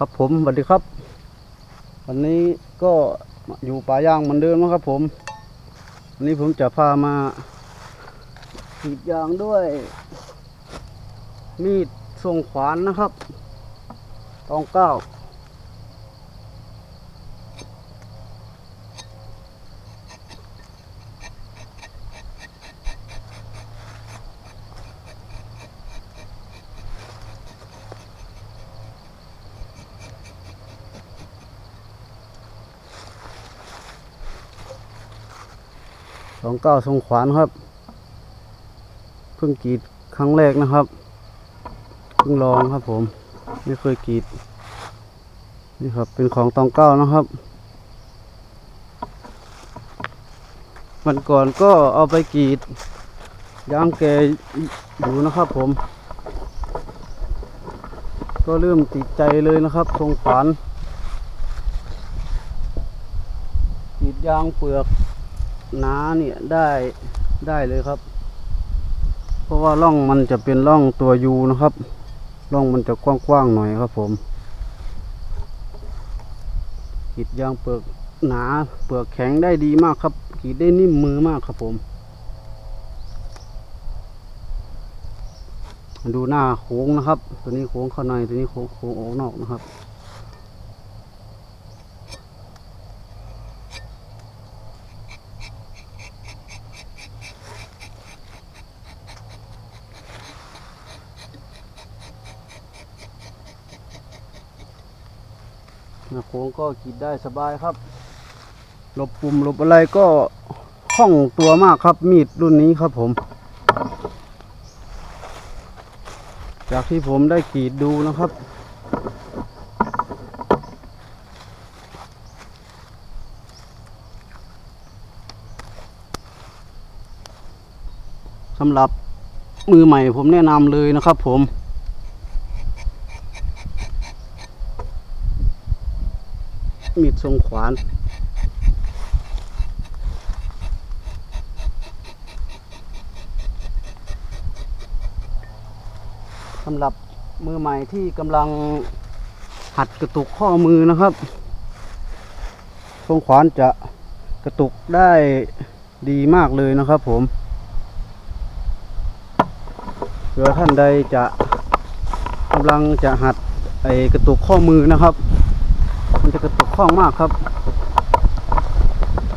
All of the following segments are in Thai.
ครับผมสวัสดีครับ วันนี้ก็อยู่ป่าย่างเหมือนเดิมนะครับผม วันนี้ผมจะพามาขีดยางด้วย มีดทรงขวานนะครับ ตองเก้า องเก้าทรงขวานครับ เพิ่งกรีดครั้งแรกนะครับ เพิ่งลองครับผม ไม่เคยกรีด นี่ครับ เป็นของตองเก้านะครับ วันก่อนก็เอาไปกรีดยางแกอยู่นะครับผม ก็เริ่มติดใจเลยนะครับทรงขวานกรีดยางเปลือก นาเนี่ยได้ได้เลยครับ เพราะว่าร่องมันจะเป็นร่องตัวยูนะครับ ร่องมันจะกว้างๆหน่อยครับผมกรีดยางเปลือกหนาเปลือกแข็งได้ดีมากครับกรีดได้นิ่มมือมากครับผม ดูหน้าโค้งนะครับ ตัวนี้โค้งเข้าในตัวนี้โค้งโค้งออกนอกนะครับ น้าโค้งก็ขีดได้สบายครับ หลบปุ่มหลบอะไรก็คล่องตัวมากครับมีดรุ่นนี้ครับผม จากที่ผมได้กรีดดูนะครับสำหรับมือใหม่ผมแนะนำเลยนะครับผม มีดทรงขวาน สำหรับมือใหม่ที่กำลังหัดกระตุกข้อมือนะครับ ทรงขวานจะกระตุกได้ดีมากเลยนะครับผมเผื่อท่านใดจะกำลังจะหัดไอกระตุกข้อมือนะครับ มันจะกระตุกคล่องมากครับ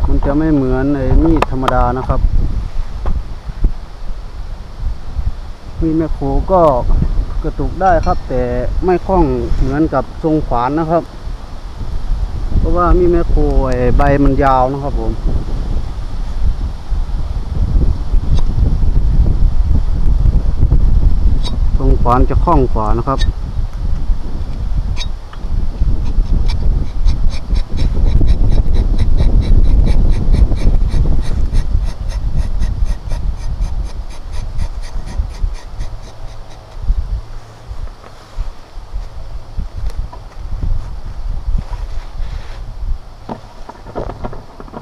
มันจะไม่เหมือนไอ้มีดธรรมดานะครับ มีดแมคโครก็กระตุกได้ครับ แต่ไม่คล่องเหมือนกับทรงขวานนะครับ เพราะว่ามีดแมคโครใบมันยาวนะครับผมทรงขวานจะคล่องกว่านะครับ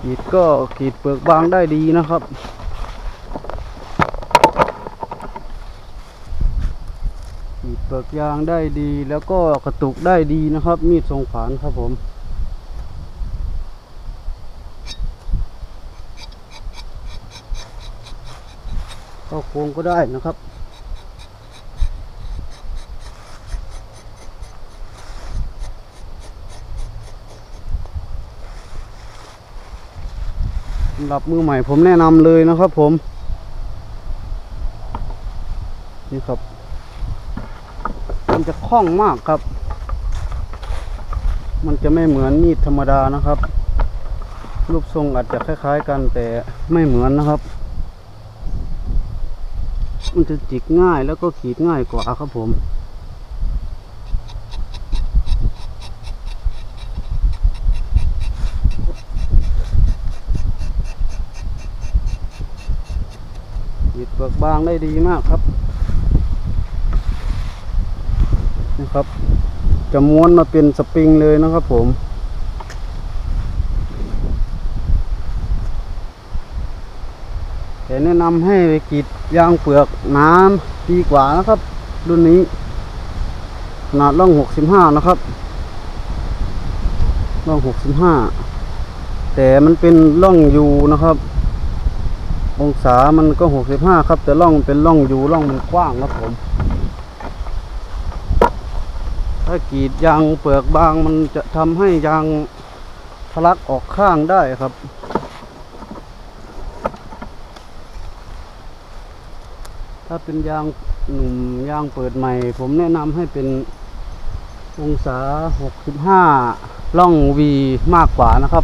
กรีดก็กรีดเปลือกบางได้ดีนะครับกรีดเปลือกยางได้ดีแล้วก็กระตุกได้ดีนะครับ มีดทรงขวานครับผมเข้าโค้งก็ได้นะครับ สำหรับมือใหม่ผมแนะนำเลยนะครับผม นี่ครับ มันจะคล่องมากครับ มันจะไม่เหมือนมีดธรรมดานะครับ รูปทรงอาจจะคล้าย ๆ กันแต่ไม่เหมือนนะครับ มันจะจิกง่ายแล้วก็ขีดง่ายกว่าครับผม เปลือกบางได้ดีมากครับนี่ครับ จะม้วนมาเป็นสปริงเลยนะครับผมแต่แนะนำให้ไปกีดยางเปลือกน้ำดีกว่านะครับ รุ่นนี้ขนาดร่อง 65 นะครับร่องหกสิบห้าแต่มันเป็นร่องยูนะครับ องศามันก็หกสิบห้าครับ แต่ร่องเป็นร่องยูร่องมันกว้างครับผม ถ้ากรีดยางเปลือกบางมันจะทำให้ยางทะลักออกข้างได้ครับถ้าเป็นยางหนุ่มยางเปิดใหม่ ผมแนะนำให้เป็นองศา 65 ล่องวีมากกว่านะครับ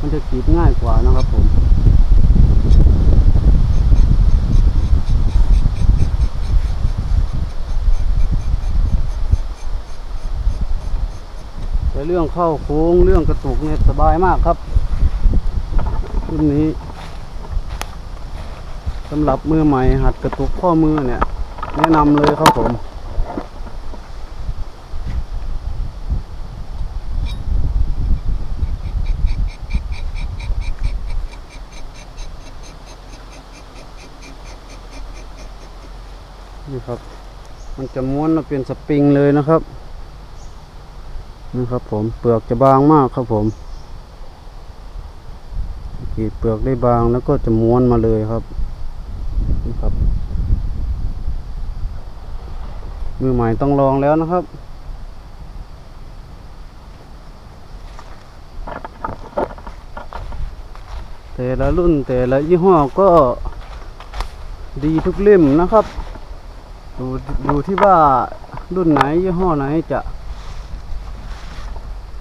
มันจะกรีดง่ายกว่านะครับผม เรื่องเข้าโค้งเรื่องกระตุกเนี่ยสบายมากครับรุ่นนี้สำหรับมือใหม่หัดกระตุกข้อมือเนี่ย แนะนำเลยครับผมนี่ครับ มันจะม้วนมาเป็นสปริงเลยนะครับ นี่ครับผมเปลือกจะบางมากครับผมกรีดเปลือกได้บางแล้วก็จะม้วนมาเลยครับนี่ครับ มือใหม่ต้องลองแล้วนะครับแต่ละรุ่นแต่ละยี่ห้อก็ดีทุกเล่มนะครับ ดูดูที่ว่ารุ่นไหนยี่ห้อไหนจะ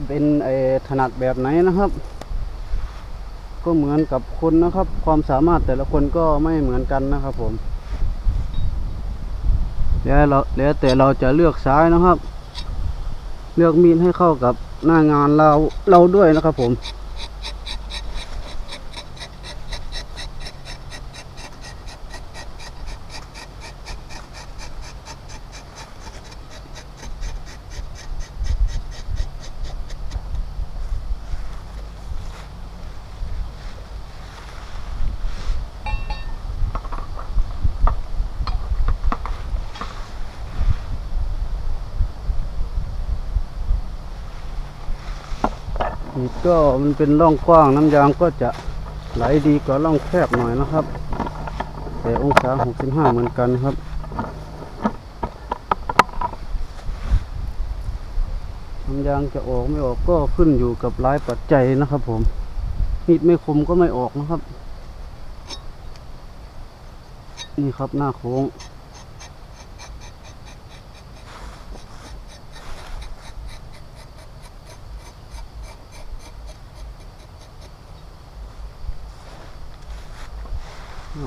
เป็นไอถนัดแบบไหนนะครับ ก็เหมือนกับคนนะครับ ความสามารถแต่ละคนก็ไม่เหมือนกันนะครับผมแล้วเราแล้วแต่เราจะเลือกซ้ายนะครับ เลือกมีดให้เข้ากับหน้างานเราเราด้วยนะครับผม นี่ก็มันเป็นร่องกว้างน้ำยางก็จะไหลดีกว่าร่องแคบหน่อยนะครับ แต่องศา 65 เหมือนกันครับน้ำยางจะออกไม่ออกก็ขึ้นอยู่กับหลายปัจจัยนะครับ ผมมีดไม่คมก็ไม่ออกนะครับ นี่ครับหน้าโค้ง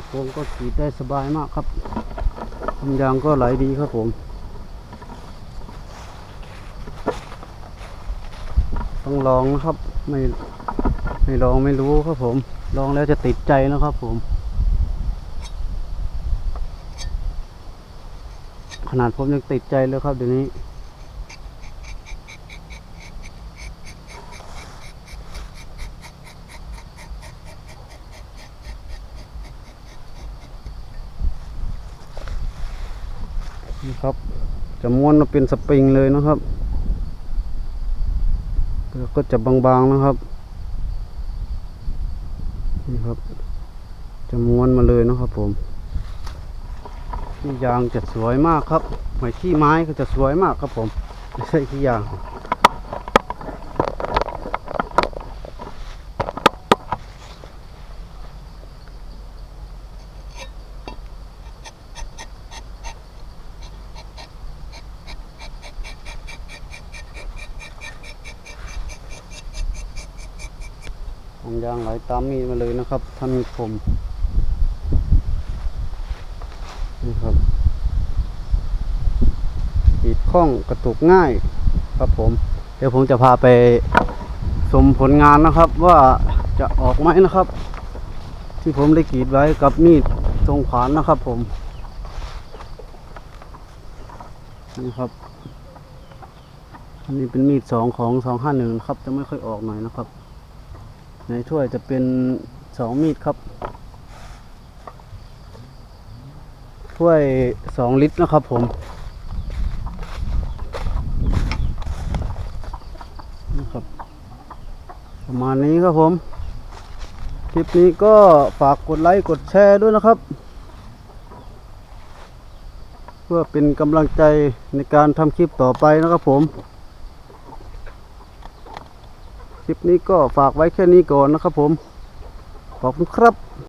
โค้งก็ขีดได้สบายมากครับน้ำยางก็ไหลดีครับผมต้องลองนะครับไม่ไม่ลองไม่รู้ครับผม ลองแล้วจะติดใจนะครับผม ขนาดผมยังติดใจเลยครับเดี๋ยวนี้ครับ จะ ม้วนมาเป็นสปริงเลยนะครับแล้วก็จะบางๆนะครับนี่ครับ จะม้วนมาเลยนะครับผมยางจะสวยมากครับไม้ขี้ไม้ก็จะสวยมากครับผมไม่ใช่ขี้ยางางไหลตามมีดมาเลยนะครับถ้ามีคมนี่ครับขีดข้องกระตุกง่ายครับผม เดี๋ยวผมจะพาไปชมผลงานนะครับว่าจะออกไหมนะครับ ที่ผมได้กรีดไว้กับมีดทรงขวานนะครับผม นี่ครับ อันนี้เป็นมีดสองของสองห้าหนึ่งครับ จะไม่ค่อยออกหน่อยนะครับ ในถ้วยจะเป็นสองมีดครับ ถ้วยสองลิตรนะครับผมนะครับ ประมาณนี้ครับผม คลิปนี้ก็ฝากกดไลค์กดแชร์ด้วยนะครับ เพื่อเป็นกำลังใจในการทำคลิปต่อไปนะครับผม ลิปนี้ก็ฝากไว้แค่นี้ก่อนนะครับผม ขอบคุณครับ